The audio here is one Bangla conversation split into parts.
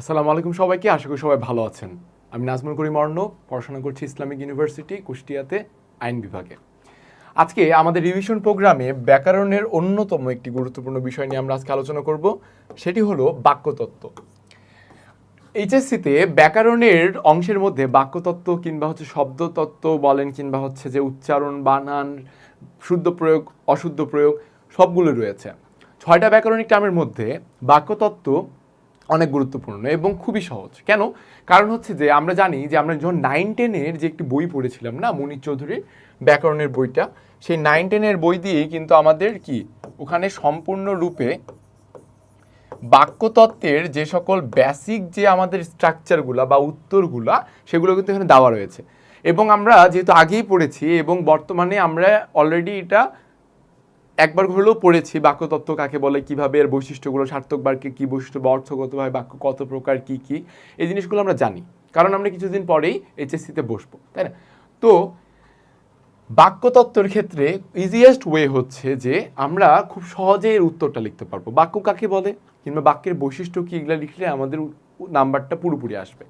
আসসালামু আলাইকুম সবাইকে, আশা করি সবাই ভালো আছেন। আমি নাজমুল করিম অর্ণব, পড়াশোনা করছি ইসলামিক ইউনিভার্সিটি, কুষ্টিয়াতে আইন বিভাগে। আজকে আমাদের রিভিশন প্রোগ্রামে ব্যাকরণের অন্যতম একটি গুরুত্বপূর্ণ বিষয় নিয়ে আমরা আজকে আলোচনা করব, সেটি হলো বাক্যতত্ত্ব। এইচএসসিতে ব্যাকরণের অংশের মধ্যে বাক্যতত্ত্ব কিংবা হচ্ছে শব্দতত্ত্ব বলেন কিংবা হচ্ছে যে উচ্চারণ, বানান, শুদ্ধ প্রয়োগ, অশুদ্ধ প্রয়োগ, সবগুলো রয়েছে। ছয়টা ব্যাকরণিক টার্মের মধ্যে বাক্যতত্ত্ব অনেক গুরুত্বপূর্ণ এবং খুবই সহজ। কেন? কারণ হচ্ছে যে আমরা জানি যে আমরা যখন নাইন টেনের যে একটি বই পড়েছিলাম না, মুনির চৌধুরীর ব্যাকরণের বইটা, সেই নাইন টেনের বই দিয়েই কিন্তু আমাদের কি? ওখানে সম্পূর্ণরূপে বাক্যতত্ত্বের যে সকল বেসিক যে আমাদের স্ট্রাকচারগুলা বা উত্তরগুলা সেগুলো কিন্তু এখানে দেওয়া রয়েছে। এবং আমরা যেহেতু আগেই পড়েছি এবং বর্তমানে আমরা অলরেডি এটা একবার হলেও পড়েছি বাক্যতত্ত্ব কাকে বলে, কীভাবে এর বৈশিষ্ট্যগুলো সার্থক বাক্যে কী বৈশিষ্ট্য বা অর্থগতভাবে বাক্য কত প্রকার, কি কি, এই জিনিসগুলো আমরা জানি। কারণ আমরা কিছুদিন পরেই এইচএসসিতে বসবো, তাই না? তো বাক্যতত্ত্বের ক্ষেত্রে ইজিয়েস্ট ওয়ে হচ্ছে যে আমরা খুব সহজে এর উত্তরটা লিখতে পারব। বাক্য কাকে বলে? কিংবা বাক্যের বৈশিষ্ট্য কি, এগুলো লিখলে আমাদের নাম্বারটা পুরোপুরি আসবে।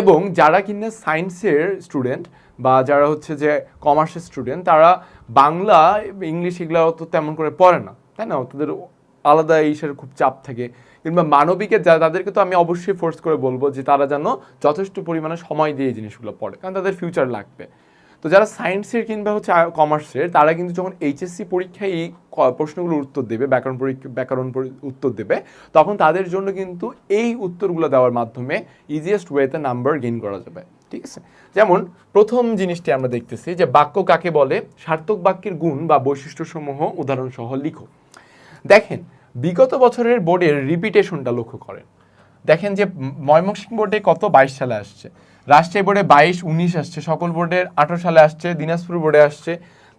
এবং যারা কিনা সায়েন্সের স্টুডেন্ট বা যারা হচ্ছে যে কমার্সের স্টুডেন্ট তারা বাংলা, ইংলিশ এগুলো অত তেমন করে পড়ে না, তাই না? তাদের আলাদা এইসের খুব চাপ থাকে। কিংবা মানবিকের যা, তাদেরকে তো আমি অবশ্যই ফোর্স করে বলব যে তারা যেন যথেষ্ট পরিমাণে সময় দিয়ে এই জিনিসগুলো পড়ে, কারণ তাদের ফিউচার লাগবে। তো যারা সায়েন্সের কিংবা হচ্ছে কমার্সের তারা কিন্তু যখন এইচএসসি পরীক্ষায় এই প্রশ্নগুলোর উত্তর দেবে, ব্যাকরণ পরীক্ষা, ব্যাকরণ উত্তর দেবে, তখন তাদের জন্য কিন্তু এই উত্তরগুলো দেওয়ার মাধ্যমে ইজিয়েস্ট ওয়েতে নাম্বার গেইন করা যাবে। ঠিক আছে? যেমন প্রথম জিনিসটি আমরা দেখতেছি যে বাক্য কাকে বলে? সার্থক বাক্যের গুণ বা বৈশিষ্ট্য বৈশিষ্ট্যসমূহ উদাহরণসহ লিখো। দেখেন, বিগত বছরের বোর্ডের রিপিটেশনটা লক্ষ্য করেন। দেখেন যে ময়মনসিংহ বোর্ডে কত বাইশ সালে আসছে? রাজশাহী বোর্ডে বাইশ, উনিশ আসছে। সকল বোর্ডের আঠারো সালে আসছে। দিনাজপুর বোর্ডে আসছে।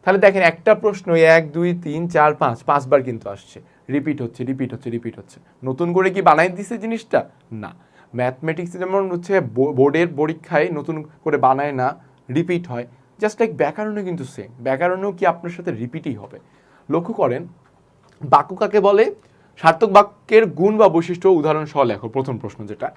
তাহলে দেখেন একটা প্রশ্ন এক, দুই, তিন, চার, পাঁচ, পাঁচবার কিন্তু আসছে। রিপিট হচ্ছে রিপিট হচ্ছে রিপিট হচ্ছে। নতুন করে কি বানাই দিছে জিনিসটা? না। ম্যাথমেটিক্স যেমন হচ্ছে বোর্ডের পরীক্ষায় নতুন করে বানায় না রিপিট হয় জাস্ট লাইক ব্যাকরণও কিন্তু সেম ব্যাকরণেও কি আপনার সাথে রিপিটই হবে? লক্ষ্য করেন, বাক্য কাকে বলে? সার্থক বাক্যের গুণ বা বৈশিষ্ট্য উদাহরণ সহ লেখো, প্রথম প্রশ্ন যেটা।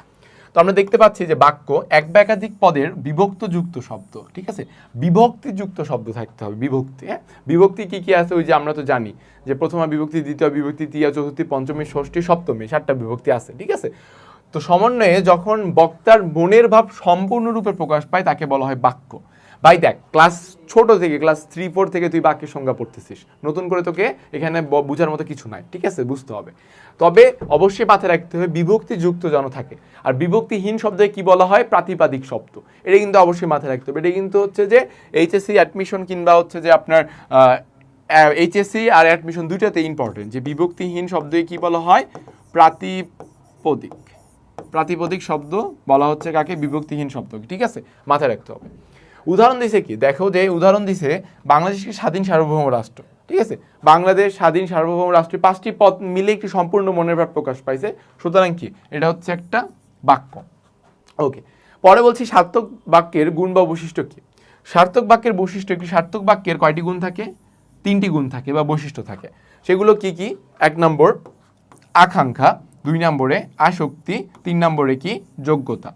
তো আমরা দেখতে পাচ্ছি যে বাক্য এক বা একাধিক পদের বিভক্তযুক্ত শব্দ, ঠিক আছে? বিভক্তিযুক্ত শব্দ থাকতে হবে, বিভক্তি হ্যাঁ? বিভক্তি কি কি আছে? ওই যে আমরা তো জানি যে প্রথমা বিভক্তি, দ্বিতীয় বিভক্তি তৃতীয় চতুর্থী, পঞ্চমী, ষষ্ঠী, সপ্তমী, সাতটা বিভক্তি আছে, ঠিক আছে? তো সমন্বয়ে যখন বক্তার মনের ভাব সম্পূর্ণরূপে প্রকাশ পায়, তাকে বলা হয় বাক্য। ভাই দেখ, ক্লাস ছোট থেকে, ক্লাস থ্রি ফোর থেকে তুই বাক্যের সংজ্ঞা পড়তেছিস। নতুন করে তোকে এখানে বোঝার মতো কিছু নাই, ঠিক আছে? বুঝতে হবে। তবে অবশ্যই মাথায় রাখতে হবে, বিভক্তিযুক্ত যেন থাকে। আর বিভক্তিহীন শব্দে কি বলা হয়? প্রাতিপাদিক শব্দ। এটা কিন্তু অবশ্যই মাথায় রাখতে হবে। এটা কিন্তু হচ্ছে যে এইচএসসি অ্যাডমিশন কিংবা হচ্ছে যে আপনার এইচএসসি আর অ্যাডমিশন দুইটাতে ইম্পর্টেন্ট যে বিভক্তিহীন শব্দে কি বলা হয়? প্রাতিপদিক। প্রাতিপদিক শব্দ বলা হচ্ছে কাকে? বিভক্তিহীন শব্দ ঠিক আছে? মাথায় রাখতে হবে। উদাহরণ দিছে কি? দেখো যে উদাহরণ দিছে বাংলাদেশকে স্বাধীন সার্বভৌম রাষ্ট্র। ঠিক আছে? বাংলাদেশ স্বাধীন সার্বভৌম রাষ্ট্রের পাঁচটি পদ মিলে একটি সম্পূর্ণ মনের ভাব প্রকাশ পাইছে। সুতরাং কি? এটা হচ্ছে একটা বাক্য। ওকে। পরে বলছি সার্থক বাক্যের গুণ বা বৈশিষ্ট্য কি? সার্থক বাক্যের বৈশিষ্ট্য একটি সার্থক বাক্যের কয়টি গুণ থাকে? তিনটি গুণ থাকে বা বৈশিষ্ট্য থাকে। সেগুলো কি কি? এক নম্বর, আকাঙ্ক্ষা। দুই নম্বরে আসক্তি, তিন নম্বরে কি? যোগ্যতা।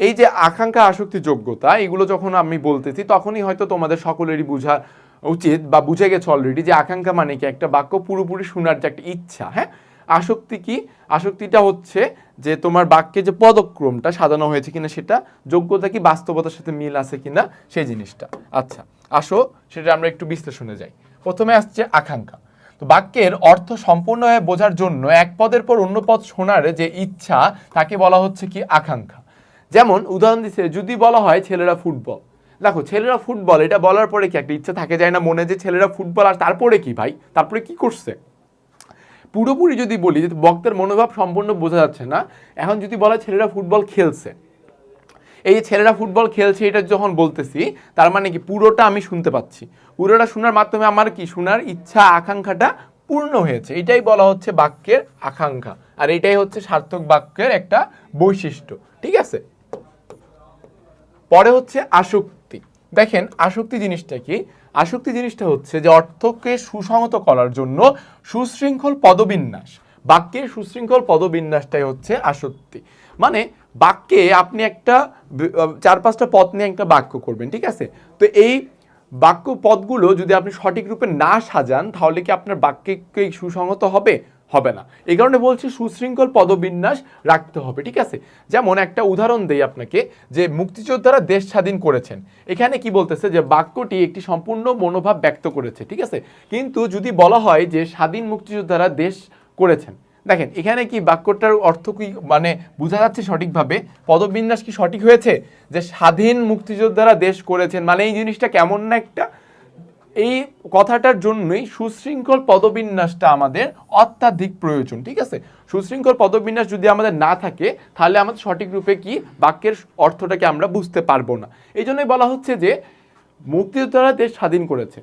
এই যে আকাঙ্ক্ষা, আসক্তি, যোগ্যতা, এগুলো যখন আমি বলতেছি, তখনই হয়তো তোমাদের সকলেরই বোঝা উচিত বা বুঝে গেছে অলরেডি যে আকাঙ্ক্ষা মানে কি? একটা বাক্য পুরোপুরি শোনার যে একটা ইচ্ছা হ্যাঁ? আসক্তি কি? আসক্তিটা হচ্ছে যে তোমার বাক্যে যে পদক্রমটা সাজানো হয়েছে কিনা সেটা, যোগ্যতা কি? বাস্তবতার সাথে মিল আছে কিনা? সেই জিনিসটা। আচ্ছা আসো, সেটা আমরা একটু বিশ্লেষণে যাই। প্রথমে আসছে আকাঙ্ক্ষা। তো বাক্যের অর্থ সম্পূর্ণভাবে বোঝার জন্য এক পদের পর অন্য পদ শোনার যে ইচ্ছা, তাকে বলা হচ্ছে কি আকাঙ্ক্ষা। যেমন উদাহরণ দিচ্ছে যদি বলা হয় ছেলেরা ফুটবল। দেখো, ছেলেরা ফুটবল, এটা বলার পরে কি একটা ইচ্ছা থাকে যায় না মনে যে ছেলেরা ফুটবল, আর তারপরে কি ভাই? তারপরে কি করছে? পুরোপুরি যদি বলি, যে বক্তার মনোভাব সম্পূর্ণ বোঝা যাচ্ছে না, এখন যদি বলা ছেলেরা ফুটবল খেলছে এই ছেলেরা ফুটবল খেলছে এটা যখন বলতেছি, তার মানে কি পুরোটা আমি শুনতে পাচ্ছি। পুরোটা শোনার মাধ্যমে আমার কি শোনার ইচ্ছা, আকাঙ্ক্ষাটা পূর্ণ হয়েছে। এটাই বলা হচ্ছে বাক্যের আকাঙ্ক্ষা। আর এটাই হচ্ছে সার্থক বাক্যের একটা বৈশিষ্ট্য। ঠিক আছে? পরে হচ্ছে আসক্তি। দেখেন, আসক্তি জিনিসটা কি? আসক্তি জিনিসটা হচ্ছে যে অর্থকে সুসংহত করার জন্য সুশৃঙ্খল পদবিন্যাস। বাক্যের সুশৃঙ্খল পদবিন্যাসটাই হচ্ছে আসক্তি। মানে বাক্যে আপনি একটা চার পাঁচটা পথ নিয়ে একটা বাক্য করবেন, ঠিক আছে? তো এই বাক্য পদগুলো যদি আপনি সঠিক রূপে না সাজান, তাহলে কি আপনার বাক্যে কি সুসংগত হবে? হবে না। এই কারণে বলছি সুশৃঙ্খল পদবিন্যাস রাখতে হবে, ঠিক আছে? যেমন একটা উদাহরণ দেই আপনাকে, যে মুক্তিযোদ্ধারা দেশ স্বাধীন করেছেন। এখানে কি বলতেছে যে বাক্যটি একটি সম্পূর্ণ মনোভাব ব্যক্ত করেছে, ঠিক আছে? কিন্তু যদি বলা হয় যে স্বাধীন মুক্তিযোদ্ধারা দেশ করেছেন দেখেন, এখানে কি বাক্যটার অর্থ কি মানে বোঝা যাচ্ছে সঠিকভাবে? পদবিন্যাস কি সঠিক হয়েছে? যে স্বাধীন মুক্তিযোদ্ধারা দেশ করেছেন মানে এই জিনিসটা কেমন না একটা, এই কথাটার জন্যই সুশৃঙ্খল পদবিন্যাসটা আমাদের অত্যাধিক প্রয়োজন, ঠিক আছে? সুশৃঙ্খল পদবিন্যাস যদি আমাদের না থাকে, তাহলে আমাদের সঠিক রূপে কি বাক্যের অর্থটাকে আমরা বুঝতে পারব না। এই জন্যই বলা হচ্ছে যে, মুক্তিযোদ্ধারা দেশ স্বাধীন করেছে।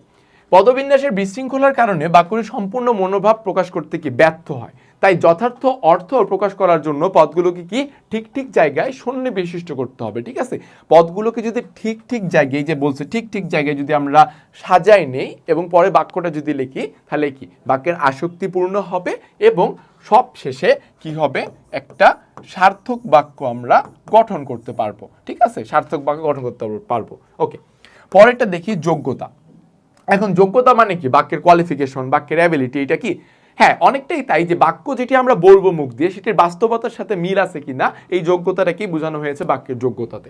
পদবিন্যাসের বিশৃঙ্খলার কারণে বাক্যটির সম্পূর্ণ মনোভাব প্রকাশ করতে কি ব্যর্থ হয়? তাই যথার্থ অর্থ প্রকাশ করার জন্য পদগুলোকে কি ঠিক ঠিক জায়গায় শূন্য বিশিষ্ট করতে হবে, ঠিক আছে? পদগুলোকে যদি ঠিক ঠিক জায়গায় যে বলছে ঠিক ঠিক জায়গায় যদি আমরা সাজাই নেই এবং পরে বাক্যটা যদি লিখি, তাহলে কি? বাক্যের আসক্তিপূর্ণ হবে এবং সব শেষে কি হবে? একটা সার্থক বাক্য আমরা গঠন করতে পারব, ঠিক আছে? সার্থক বাক্য গঠন করতে পারব ওকে, পরেরটা দেখি যোগ্যতা। এখন যোগ্যতা মানে কি? বাক্যের কোয়ালিফিকেশন বাক্যের অ্যাবিলিটি এটা কি? হ্যাঁ অনেকটাই তাই যে বাক্য যেটি আমরা বলব মুখ দিয়ে, সেটির বাস্তবতার সাথে মিল আছে কিনা, এই যোগ্যতাটাকেই বোঝানো হয়েছে বাক্যের যোগ্যতাতে?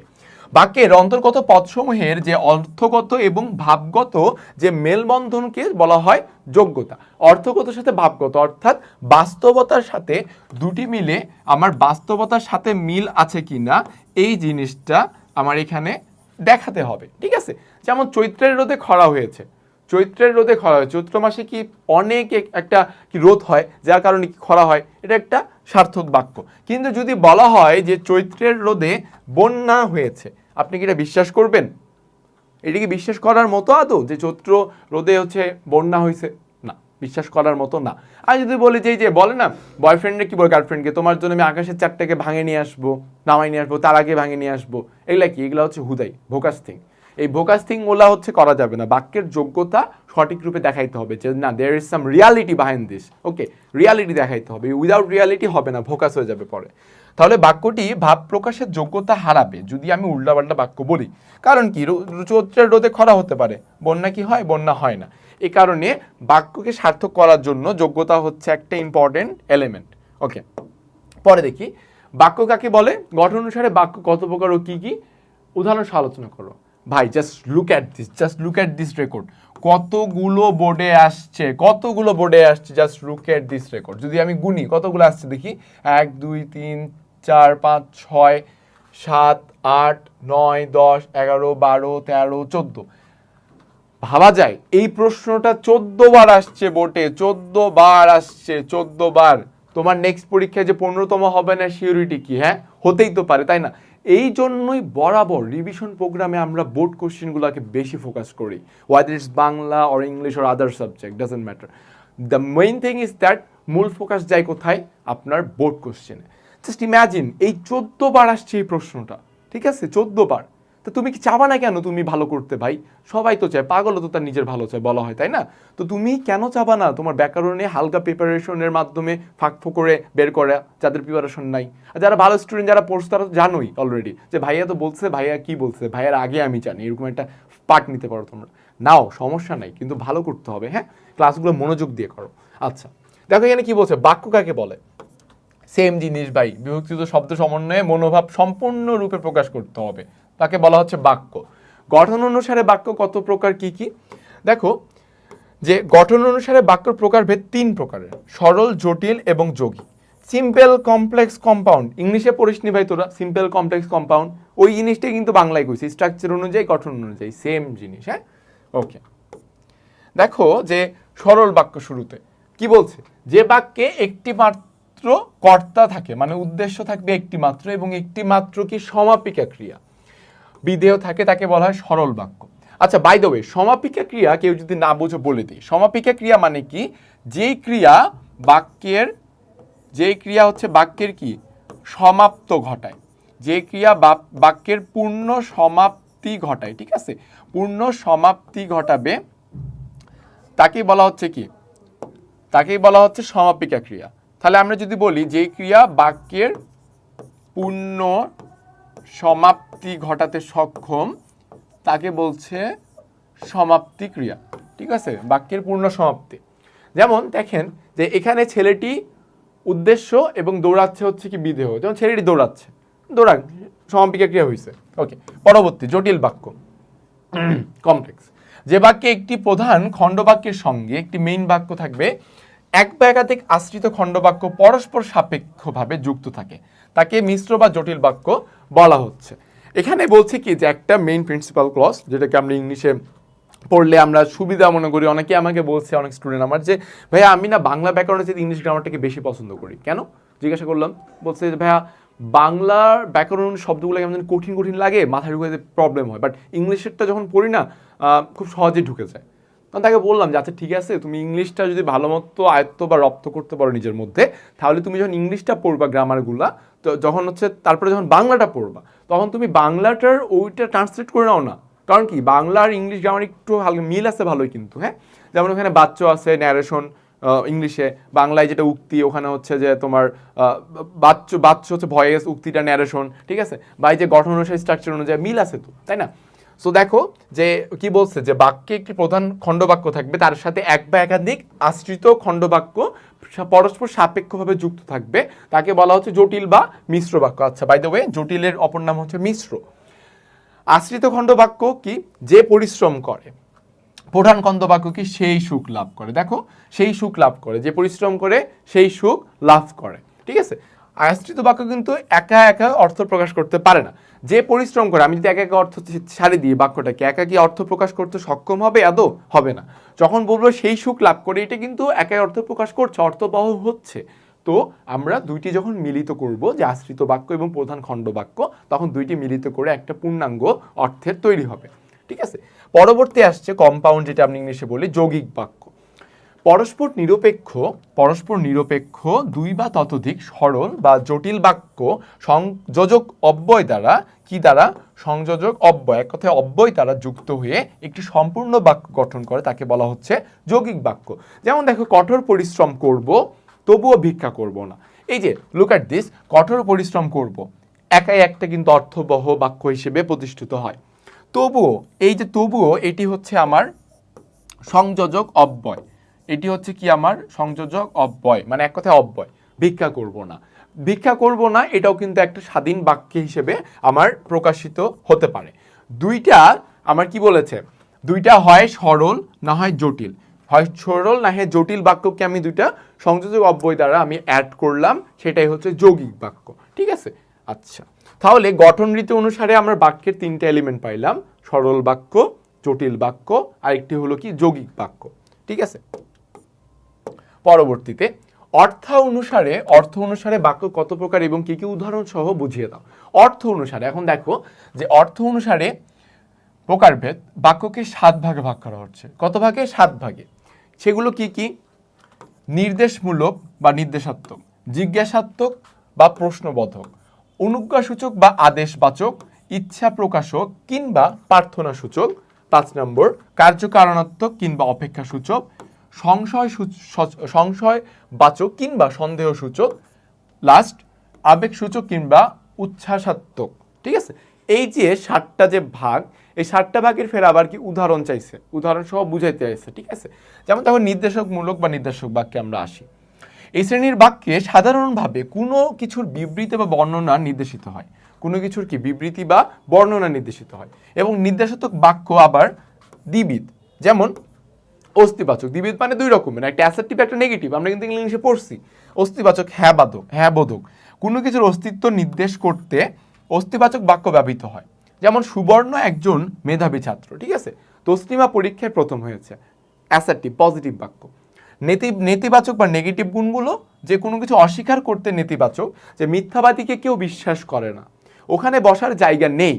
বাক্যের অন্তর্গত পদসমূহের যে অর্থগত এবং ভাবগত যে মেলবন্ধনকে বলা হয় যোগ্যতা, অর্থগতর সাথে ভাবগত, অর্থাৎ বাস্তবতার সাথে দুটি মিলে আমার বাস্তবতার সাথে মিল আছে কিনা, এই জিনিসটা আমার এখানে দেখাতে হবে, ঠিক আছে? যেমন চৈত্রের রোদে খরা হয়েছে চৈত্রের রোদে খরা হয়। চৈত্র মাসে কি অনেক একটা কি রোদ হয়, যার কারণে কি খরা হয়? এটা একটা সার্থক বাক্য। কিন্তু যদি বলা হয় যে চৈত্রের রোদে বন্যা হয়েছে, আপনি কি এটা বিশ্বাস করবেন? এটা কি বিশ্বাস করার মতো আদৌ যে চৈত্র রোদে হচ্ছে বন্যা হয়েছে? না, বিশ্বাস করার মতো না। আর যদি বলি যে এই যে বলে না বয়ফ্রেন্ডে কি বলে গার্লফ্রেন্ডকে তোমার জন্য আমি আকাশের চারটাকে ভাঙে নিয়ে আসব নামাই নিয়ে আসব, তার আগে ভাঙে নিয়ে আসব। এগুলা কি? এগুলা হচ্ছে হুদাই, ভোকাস থিং। এই ভোকাস থিং ওলা হচ্ছে করা যাবে না। বাক্যের যোগ্যতা সঠিক রূপে দেখাইতে হবে যে না there is some reality behind this okay reality দেখাইতে হবে। উইদাউট রিয়ালিটি হবে না, ভোকাস হয়ে যাবে পরে। তাহলে বাক্যটি ভাব প্রকাশের যোগ্যতা হারাবে, যদি আমি উল্টাপাল্টা বাক্য বলি। কারণ কি? চৈত্রের রোদে খরা হতে পারে। বন্যা কি হয়? বন্যা হয় না। এ কারণে বাক্যকে সার্থক করার জন্য যোগ্যতা হচ্ছে একটা ইম্পর্টেন্ট এলিমেন্ট ওকে পরে দেখি। বাক্য কাকে বলে? গঠন অনুসারে বাক্য কত প্রকার ও কী কী? উদাহরণ আলোচনা করো। ভাই just look at this just look at this record কতগুলো বোর্ডে আসছে, কতগুলো বোর্ডে আসছে just look at this record যদি আমি গুনি, কতগুলো আসছে দেখি? এক, দুই, তিন, চার, পাঁচ, ছয়, সাত, আট, নয়, দশ, এগারো, বারো, তেরো, চোদ্দ। ভাবা যায়, এই প্রশ্নটা চোদ্দ বার আসছে বোর্ডে চোদ্দ বার আসছে, চোদ্দ বার। তোমার নেক্সট পরীক্ষায় যে পনেরোতম হবে না সিউরিটি কি হ্যাঁ? হতেই তো পারে, তাই না? এই জন্যই বরাবর রিভিশন প্রোগ্রামে আমরা বোর্ড কোশ্চেনগুলোকে বেশি ফোকাস করি। Whether it's Bangla or English or other subject doesn't matter the main thing is that মূল ফোকাস যায় কোথায়? আপনার বোর্ড কোশ্চেনে জাস্ট ইম্যাজিন এই চোদ্দ বার আসছে এই প্রশ্নটা, ঠিক আছে? চোদ্দ বার। তো তুমি কি চাবা না কেন তুমি ভালো করতে ভাই? সবাই তো চায়, পাগলও তো তার নিজের ভালো চায়, বলা হয়, তাই না? তো তুমি কেন চাবা না তোমার ব্যাকরণে হালকা প্রিপারেশনের মাধ্যমে ফাঁক করে বের করা যাদের প্রিপারেশন নাই? আর যারা ভালো স্টুডেন্ট যারা পড়ছে তারা তো জানোই অলরেডি যে ভাইয়া তো বলছে, ভাইয়া কি বলছে, ভাইয়ার আগে আমি জানি, এরকম একটা পার্ট নিতে পারো তোমরা। নাও, সমস্যা নাই, কিন্তু ভালো করতে হবে হ্যাঁ? ক্লাসগুলো মনোযোগ দিয়ে করো। আচ্ছা দেখো এখানে কি বলছে, বাক্য কাকে বলে? সেম জিনিস ভাই, বিভক্তিত শব্দ সমন্বয়ে মনোভাব সম্পূর্ণরূপে প্রকাশ করতে হবে। তাকে বলা হচ্ছে বাক্য। গঠন অনুসারে বাক্য কত প্রকার, কি কি? দেখো, যে গঠন অনুসারে বাক্য প্রকারভেদ তিন প্রকারের, সরল, জটিল এবং যোগী। সিম্পল কমপ্লেক্স কম্পাউন্ড ইংলিশে পড়িস নি ভাই তোরা? সিম্পল কমপ্লেক্স কম্পাউন্ড ওই জিনিসটাই কিন্তু বাংলায় কইছি স্ট্রাকচার অনুযায়ী, গঠন অনুযায়ী। সেম জিনিস হ্যাঁ? ওকে দেখো, যে সরল বাক্য শুরুতে, কি বলছে? যে বাক্যে একটি মাত্র কর্তা থাকে মানে উদ্দেশ্য থাকবে একটি মাত্র এবং একটি মাত্র কি সমাপিকা ক্রিয়া। বিধেয় থাকে, তাকে বলা হয় সরল বাক্য। আচ্ছা বাই দ্য ওয়ে সমাপিকা ক্রিয়া কেউ যদি না বোঝো বলে দিই সমাপিকা ক্রিয়া মানে কি? যেই ক্রিয়া বাক্যের, যেই ক্রিয়া হচ্ছে বাক্যের কি? সমাপ্ত ঘটায়। যে ক্রিয়া বাক্যের পূর্ণ সমাপ্তি ঘটায়, ঠিক আছে? পূর্ণ সমাপ্তি ঘটাবে, তাকেই বলা হচ্ছে কি? তাকেই বলা হচ্ছে সমাপিকা ক্রিয়া। তাহলে আমরা যদি বলি যে ক্রিয়া বাক্যের পূর্ণ সমাপ্তি ঘটাতে সক্ষম, তাকে বলছে সমাপ্তি ক্রিয়া। ঠিক আছে? বাক্যের পূর্ণ সমাপ্তি। যেমন দেখেন যে এখানে ছেলেটি উদ্দেশ্য এবং দৌড়াচ্ছে হচ্ছে কি বিদেহ। যেমন ছেলেটি দৌড়াচ্ছে। দৌড়াক সমাপিকা ক্রিয়া হয়েছে ওকে পরবর্তী জটিল বাক্য। কমপ্লেক্স যে বাক্যে একটি প্রধান খণ্ডবাক্যের সঙ্গে একটি মেইন বাক্য থাকবে, এক বা একাধিক আশ্রিত খণ্ডবাক্য পরস্পর সাপেক্ষভাবে যুক্ত থাকে। তাকে মিশ্র বা জটিল বাক্য বলা হচ্ছে। এখানে বলছে কি যে একটা মেইন প্রিন্সিপাল ক্লস যেটাকে আমরা ইংলিশে পড়লে আমরা সুবিধা মনে করি। অনেকে আমাকে বলছে, অনেক স্টুডেন্ট আমার যে, ভাইয়া, আমি না বাংলা ব্যাকরণের চেয়ে ইংলিশ গ্রামারটাকে বেশি পছন্দ করি। কেন? জিজ্ঞাসা করলাম। বলছে যে, ভাইয়া, বাংলার ব্যাকরণ শব্দগুলো কেমন যেন কঠিন কঠিন লাগে, মাথায় ঢুকে প্রবলেম হয়। বাট ইংলিশেরটা যখন পড়ি না খুব সহজে ঢুকে যায়। তখন তাকে বললাম যে আচ্ছা ঠিক আছে, তুমি ইংলিশটা যদি ভালো মতো আয়ত্ত বা রপ্ত করতে পারো নিজের মধ্যে, তাহলে তুমি যখন ইংলিশটা পড়বা গ্রামারগুলা যখন হচ্ছে তারপরে যখন বাংলাটা পড়বা, তখন তুমি বাংলাটার ওইটা ট্রান্সলেট করে নাও না। কারণ কি? বাংলা আর ইংলিশ গ্রামার একটু হালকা মিল আছে ভালোই কিন্তু হ্যাঁ? যেমন ওখানে বাচ্চ আছে ন্যারেশন ইংলিশে। বাংলায় যেটা উক্তি, ওখানে হচ্ছে যে তোমার বাচ্চ বাচ্চ হচ্ছে ভয়েস, উক্তিটা ন্যারেশন ঠিক আছে? বা এই যে গঠন অনুসারে স্ট্রাকচার অনুযায়ী মিল আছে তো, তাই না? সো দেখো যে কি বলছে যে বাক্যে একটি প্রধান খণ্ডবাক্য থাকবে? তার সাথে এক বা একাধিক আশ্রিত খণ্ডবাক্য পরস্পর সাপেক্ষভাবে যুক্ত থাকবে। তাকে বলা হচ্ছে জটিল বা মিশ্র বাক্য। আচ্ছা বাই দ্য ওয়ে জটিলের অপর নাম হচ্ছে মিশ্র। আশ্রিত খণ্ডবাক্য কি? যে পরিশ্রম করে। প্রধান খণ্ডবাক্য কি? সেই সুখ লাভ করে। দেখো, সেই সুখ লাভ করে। যে পরিশ্রম করে, সেই সুখ লাভ করে। ঠিক আছে? আশ্রিত বাক্য কিন্তু একা একা অর্থ প্রকাশ করতে পারে না। যে পরিশ্রম করে, আমি যদি একা একা অর্থ ছাড়ি দিই বাক্যটাকে, একা কি অর্থ প্রকাশ করতে সক্ষম হবে? আদৌ? হবে না। যখন বলব সেই সুখ লাভ করে, এটা কিন্তু একাই অর্থ প্রকাশ করছে, অর্থবহ হচ্ছে। তো আমরা দুইটি যখন মিলিত করব, যে আশ্রিত বাক্য এবং প্রধান খণ্ড বাক্য, তখন দুইটি মিলিত করে একটা পূর্ণাঙ্গ অর্থের তৈরি হবে। ঠিক আছে? পরবর্তী আসছে কম্পাউন্ড যেটা আপনি ইংলিশে বলি যৌগিক বাক্য। পরস্পর নিরপেক্ষ পরস্পর নিরপেক্ষ, দুই বা ততোধিক সরল বা জটিল বাক্য সংযোজক অব্যয় দ্বারা কি দ্বারা? সংযোজক অব্যয়, এক কথায় অব্যয় দ্বারা যুক্ত হয়ে একটি সম্পূর্ণ বাক্য গঠন করে, তাকে বলা হচ্ছে যৌগিক বাক্য। যেমন দেখো, কঠোর পরিশ্রম করব, তবুও ভিক্ষা করব না। এই যে লুক অ্যাট দিস কঠোর পরিশ্রম করব। একাই একটা কিন্তু অর্থবহ বাক্য হিসেবে প্রতিষ্ঠিত হয়। তবুও, এই যে তবুও, এটি হচ্ছে আমার সংযোজক অব্যয়। এটি হচ্ছে কি আমার সংযোজক অব্যয়। মানে এক কথায় অব্যয়। ভিক্ষা করব না। ভিক্ষা করব না, এটাও কিন্তু একটা স্বাধীন বাক্য হিসেবে আমার প্রকাশিত হতে পারে। দুইটা আমার কি বলেছে? দুইটা হয় সরল, না হয় জটিল। হয় সরল, না হয় জটিল বাক্যকে আমি দুইটা সংযোজক অব্যয় দ্বারা আমি অ্যাড করলাম, সেটাই হচ্ছে যৌগিক বাক্য। ঠিক আছে? আচ্ছা। তাহলে গঠন রীতি অনুসারে আমরা বাক্যের তিনটা এলিমেন্ট পাইলাম। সরল বাক্য, জটিল বাক্য আর একটি হলো কি? যৌগিক বাক্য। ঠিক আছে? পরবর্তীতে অর্থ অনুসারে অর্থ অনুসারে বাক্য কত প্রকার এবং কি কি উদাহরণ সহ বুঝিয়ে দাও। অর্থ অনুসারে, এখন দেখো যে অর্থ অনুসারে প্রকারভেদ বাক্যকে সাত ভাগে ভাগ করা হচ্ছে। কত ভাগে? সাত ভাগে। সেগুলো কি কি? নির্দেশমূলক বা নির্দেশাত্মক, জিজ্ঞাসাত্মক বা প্রশ্নবোধক, অনুজ্ঞাসূচক বা আদেশবাচক, ইচ্ছা প্রকাশক কিংবা প্রার্থনা সূচক পাঁচ নম্বর, কার্যকারণাত্মক কিংবা অপেক্ষা সূচক সংশয় সংশয় বাচক কিংবা সন্দেহ সূচক লাস্ট আবেগ সূচক কিংবা উচ্ছ্বাসাত্মক। ঠিক আছে? এই যে সাতটা যে ভাগ, এই সাতটা ভাগের ফের আবার কি উদাহরণ চাইছে? উদাহরণ সহ বুঝাইতে চাইছে, ঠিক আছে? যেমন তখন নির্দেশকমূলক বা নির্দেশক বাক্যে আমরা আসি। এই শ্রেণির বাক্যে সাধারণভাবে কোনো কিছুর বিবৃতি বা বর্ণনা নির্দেশিত হয়। কোনো কিছুর কি বিবৃতি বা বর্ণনা নির্দেশিত হয়। এবং নির্দেশাত্মক বাক্য আবার দ্বিবিধ। যেমন অস্তিবাচক, দ্বিবিধ মানে দুই রকমের, একটা অ্যাসেপ্টিভ একটা নেগেটিভ আমরা কিন্তু ইংলিশে পড়ছি। অস্তিবাচক হ্যাঁ বাদক হ্যাঁ বোধক। কোনো কিছুর অস্তিত্ব নির্দেশ করতে অস্তিবাচক বাক্য ব্যবহৃত হয়। যেমন সুবর্ণ একজন মেধাবী ছাত্র, ঠিক আছে? তসলিমা পরীক্ষায় প্রথম হয়েছে। অ্যাসেপ্টিভ পজিটিভ বাক্য। নেতি, নেতিবাচক বা নেগেটিভ গুণগুলো যে কোনো কিছু অস্বীকার করতে নেতিবাচক, যে মিথ্যাবাদীকে কেউ বিশ্বাস করে না। ওখানে বসার জায়গা নেই।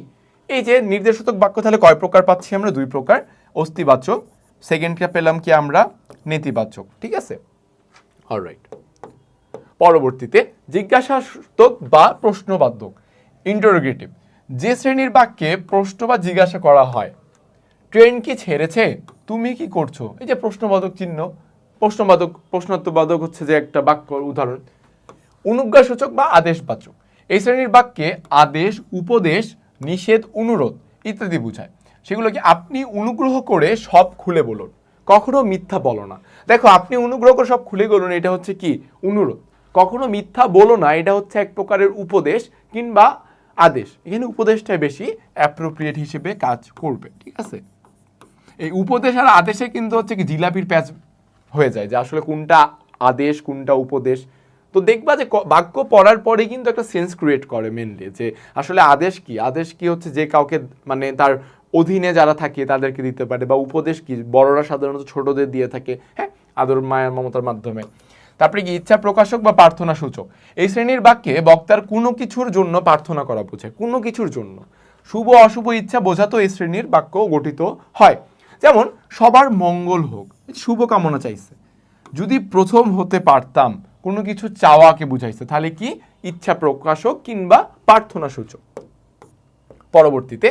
এই যে নির্দেশাত্মক বাক্য তাহলে কয় প্রকার পাচ্ছি আমরা? দুই প্রকার। অস্তিবাচক সেকেন্ডটা পেলাম কি আমরা নেতিবাচক, ঠিক আছে? অলরাইট পরবর্তীতে জিজ্ঞাসাত্মক বা প্রশ্নবাদক ইন্টারোগেটিভ যে শ্রেণির বাক্যে প্রশ্ন বা জিজ্ঞাসা করা হয়, ট্রেন কি ছেড়েছে, তুমি কি করছ? এই যে প্রশ্নবোধক চিহ্ন, প্রশ্নবাদক, প্রশ্নোত্তরবাদক হচ্ছে যে একটা বাক্য, উদাহরণ, অনুজ্ঞাসূচক বা আদেশবাচক, এই শ্রেণির বাক্যে আদেশ, উপদেশ, নিষেধ, অনুরোধ ইত্যাদি বোঝায়। সেগুলো কি আপনি অনুগ্রহ করে সব খুলে বলুন? কখনো মিথ্যা বলো না। দেখো, আপনি অনুগ্রহ করে সব খুলে বলুন, এটা হচ্ছে কি? অনুরোধ। কখনো মিথ্যা বলো না, এটা হচ্ছে এক প্রকারের উপদেশ কিংবা আদেশ। এখানে উপদেশটাই বেশি অ্যাপ্রোপ্রিয়েট হিসেবে কাজ করবে, ঠিক আছে? এই উপদেশ আর আদেশে কিন্তু হচ্ছে কি জিলাপির প্যাচ হয়ে যায়, যে আসলে কোনটা আদেশ, কোনটা উপদেশ। তো দেখবা যে বাক্য পড়ার পরে কিন্তু একটা সেন্স ক্রিয়েট করে মেনলি যে আসলে আদেশ কি? আদেশ কি হচ্ছে যে কাউকে মানে তার অধীনে যারা থাকে তাদেরকে দিতে পারে বা উপদেশ কি? বড়রা সাধারণত ছোটদের দিয়ে থাকে হ্যাঁ? আদর মায়ের মমতার মাধ্যমে। তারপরে কি? ইচ্ছা প্রকাশক বা প্রার্থনা সূচক। এই শ্রেণির বাক্যে বক্তার কোনো কিছুর জন্য প্রার্থনা করা বোঝায় কোনো কিছুর জন্য। শুভ অশুভ ইচ্ছা বোঝাতো এই শ্রেণির বাক্য গঠিত হয়। যেমন, সবার মঙ্গল হোক, শুভ কামনা চাইছে। যদি প্রথম হতে পারতাম, কোনো কিছু চাওয়াকে বুঝাইছে, তাহলে কি? ইচ্ছা প্রকাশক কিংবা প্রার্থনা সূচক। পরবর্তীতে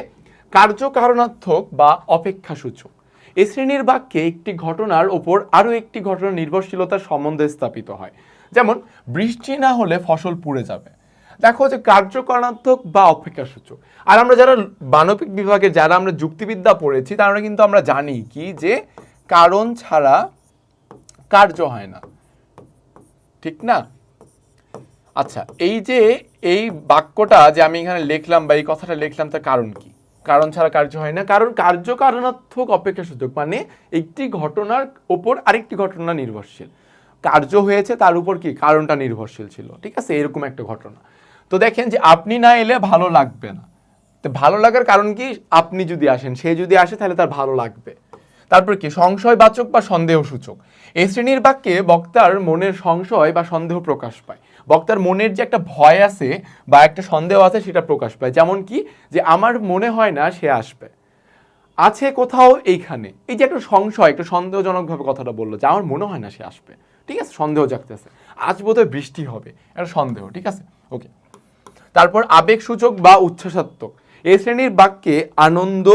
কার্যকারণাত্মক বা অপেক্ষা সূচক এই শ্রেণির বাক্যে একটি ঘটনার ওপর আরও একটি ঘটনার নির্ভরশীলতার সম্বন্ধে স্থাপিত হয়। যেমন, বৃষ্টি না হলে ফসল পুড়ে যাবে। দেখো যে কার্যকারণাত্মক বা অপেক্ষা সূচক আর আমরা যারা মানবিক বিভাগে যারা আমরা যুক্তিবিদ্যা পড়েছি, তারা কিন্তু আমরা জানি কি যে কারণ ছাড়া কার্য হয় না। ঠিক না? আচ্ছা এই যে এই বাক্যটা যে আমি এখানে লিখলাম বা এই কথাটা লিখলাম, তার কারণ কি? কারণ ছাড়া কার্য হয় না। কারণ কার্য কারণাত্মক অপেক্ষা সূচক মানে একটি ঘটনার ওপর আরেকটি ঘটনা নির্ভরশীল। কার্য হয়েছে, তার উপর কি? কারণটা নির্ভরশীল ছিল। ঠিক আছে? এরকম একটা ঘটনা। তো দেখেন যে আপনি না এলে ভালো লাগবে না। তো ভালো লাগার কারণ কি? আপনি যদি আসেন, সে যদি আসে, তাহলে তার ভালো লাগবে। তারপর কি? সংশয়বাচক বা সন্দেহ সূচক এই শ্রেণির বাক্যে বক্তার মনের সংশয় বা সন্দেহ প্রকাশ পায়। বক্তার মনের যে একটা ভয় আছে বা একটা সন্দেহ আছে সেটা প্রকাশ পায়। যেমন কি? যে আমার মনে হয় না সে আসবে। আছে কোথাও এইখানে। এই যে একটা সংশয়, একটা সন্দেহজনকভাবে কথাটা বলল যে আমার মনে হয় না সে আসবে। ঠিক আছে? সন্দেহ জাগতেছে। আজ বোধহয় বৃষ্টি হবে। একটা সন্দেহ, ঠিক আছে? ওকে। তারপর আবেগসূচক বা উচ্ছ্বাসাত্মক। এই শ্রেণির বাক্যে আনন্দ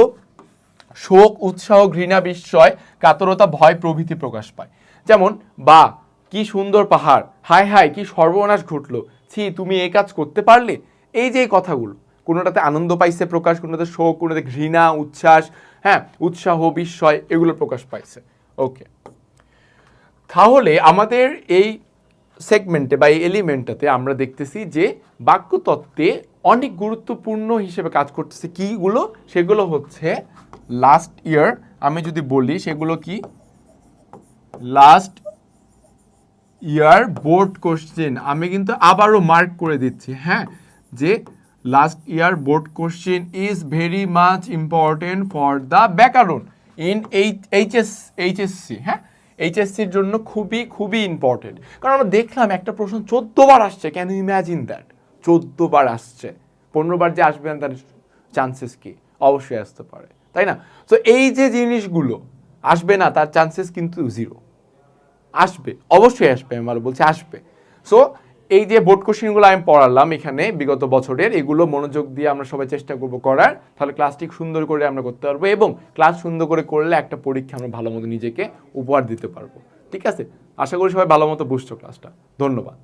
শোক, উৎসাহ, ঘৃণা, বিস্ময়, কাতরতা, ভয় প্রভৃতি প্রকাশ পায়। যেমন বা কি সুন্দর পাহাড়। হায় হায়, কি সর্বনাশ ঘটলো। ছি, তুমি এই কাজ করতে পারলে? এই যে কথাগুলো, কোনোটাতে আনন্দ পাইছে প্রকাশ, কোনোটাতে শোক, কোনোটাতে ঘৃণা, উচ্ছ্বাস হ্যাঁ উৎসাহ, বিস্ময়, এগুলো প্রকাশ পাইছে। ওকে। তাহলে আমাদের এই সেগমেন্টে বা এই এলিমেন্টটাতে আমরা দেখতেছি যে বাক্যতত্ত্বে অনেক গুরুত্বপূর্ণ হিসেবে কাজ করতেছে কিগুলো? সেগুলো হচ্ছে লাস্ট ইয়ার আমি যদি বলি সেগুলো কি? লাস্ট ইয়ার বোর্ড কোশ্চেন আমি কিন্তু আবারও মার্ক করে দিচ্ছি হ্যাঁ? যে last year board question is very much important for the byakaran in H HS HSC হ্যাঁ? এইচএসসির জন্য খুবই খুবই ইম্পর্টেন্ট কারণ আমরা দেখলাম একটা প্রশ্ন চোদ্দ বার আসছে ক্যান ইউ ইম্যাজিন দ্যাট চোদ্দ বার আসছে। পনেরো বার যে আসবে না, তার চান্সেস কি? অবশ্যই আসতে পারে। তাই না? তো এই যে জিনিসগুলো, আসবে না, তার চান্সেস কিন্তু জিরো আসবে, অবশ্যই আসবে, আমি আরও বলছি, আসবে। সো এই যে বোর্ড কোশ্চেনগুলো আমি পড়ালাম এখানে বিগত বছরের, এগুলো মনোযোগ দিয়ে আমরা সবাই চেষ্টা করব করার। তাহলে ক্লাসটি সুন্দর করে আমরা করতে পারব এবং ক্লাস সুন্দর করে করলে একটা পরীক্ষা আমরা ভালো মতো নিজেকে উপহার দিতে পারব। ঠিক আছে? আশা করি সবাই ভালো মতো বুঝছ ক্লাসটা ধন্যবাদ।